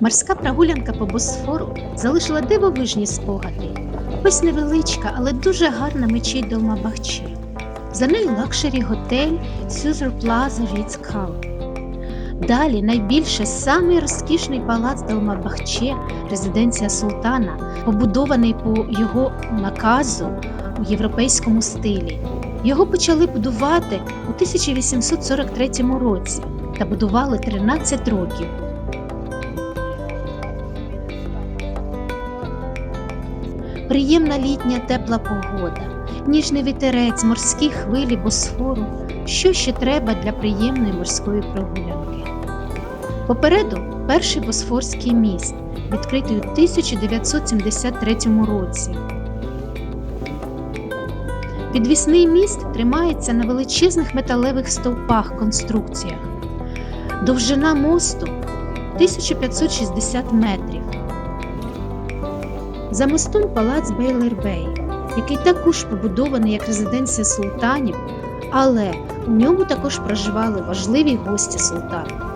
Морська прогулянка по Босфору залишила дивовижні спогади. Ось невеличка, але дуже гарна мечеть Долмабахче. За нею лакшері готель Сюзер Плаза Ріц Кал. Далі найбільше самий розкішний палац Долмабахче, резиденція султана, побудований по його наказу у європейському стилі. Його почали будувати у 1843 році та будували 13 років. Приємна літня тепла погода, ніжний вітерець, морські хвилі Босфору. Що ще треба для приємної морської прогулянки? Попереду перший Босфорський міст, відкритий у 1973 році. Підвісний міст тримається на величезних металевих стовпах конструкціях. Довжина мосту 1560 метрів. За мостом палац Бейлер-Бей, який також побудований як резиденція султанів, але у ньому також проживали важливі гості султана.